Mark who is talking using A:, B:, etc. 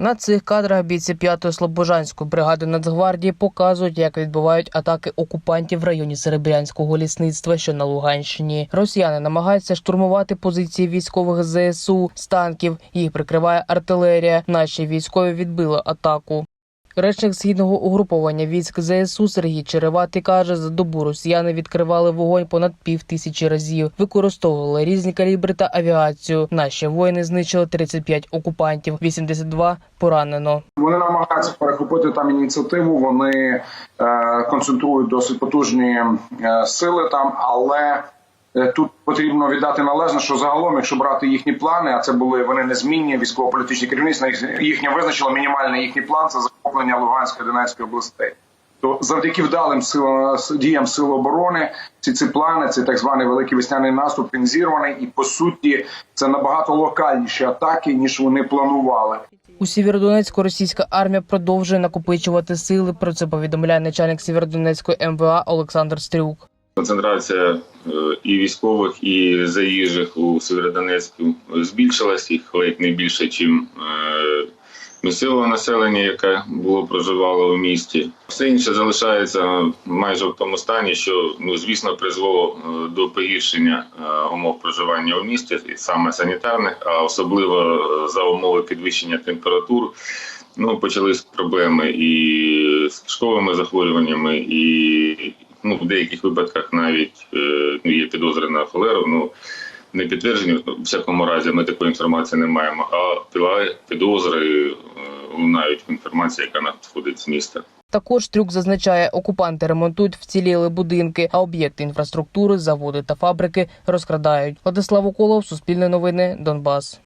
A: На цих кадрах бійці 5-ї Слобожанської бригади Нацгвардії показують, як відбувають атаки окупантів в районі Серебрянського лісництва, що на Луганщині. Росіяни намагаються штурмувати позиції військових ЗСУ з танків. Їх прикриває артилерія. Наші військові відбили атаку. Речник східного угруповання військ ЗСУ Сергій Череватий каже, за добу росіяни відкривали вогонь понад пів тисячі разів, використовували різні калібри та авіацію. Наші воїни знищили 35 окупантів, 82 поранено.
B: Вони намагаються перехопити там ініціативу. Вони е, концентрують досить потужні е, сили там, але тут потрібно віддати належне, що загалом, якщо брати їхні плани, а це були вони незмінні військово-політичні керівництво, їх- їхнє визначило мінімальний їхній план це захоплення Луганської Донецької областей. То завдяки вдалим силам діям сил оборони, ці ці плани, цей так званий великий весняний наступ, він зірваний, і по суті це набагато локальніші атаки ніж вони планували.
A: У Сєвєродонецьку російська армія продовжує накопичувати сили. Про це повідомляє начальник Сєвєродонецької МВА Олександр Стрюк.
C: Концентрація е, і військових, і заїжджих у Сєвєродонецьку збільшилась, їх ледь не більше, ніж місцевого населення, яке було проживало у місті. Все інше залишається майже в тому стані, що ну звісно призвело е, до погіршення е, умов проживання у місті, і саме санітарних, а особливо е, за умови підвищення температур. Ну, почались проблеми і з кишковими захворюваннями, і ну, в деяких випадках навіть е, ну, є підозри на холеру. Ну не підтверджені в всякому разі. Ми такої інформації не маємо. А підозри е, лунають в інформації, яка надходить з міста.
A: Також Стрюк зазначає, окупанти ремонтують вціліли будинки, а об'єкти інфраструктури, заводи та фабрики розкрадають. Владислав Уколов, Суспільне новини, Донбас.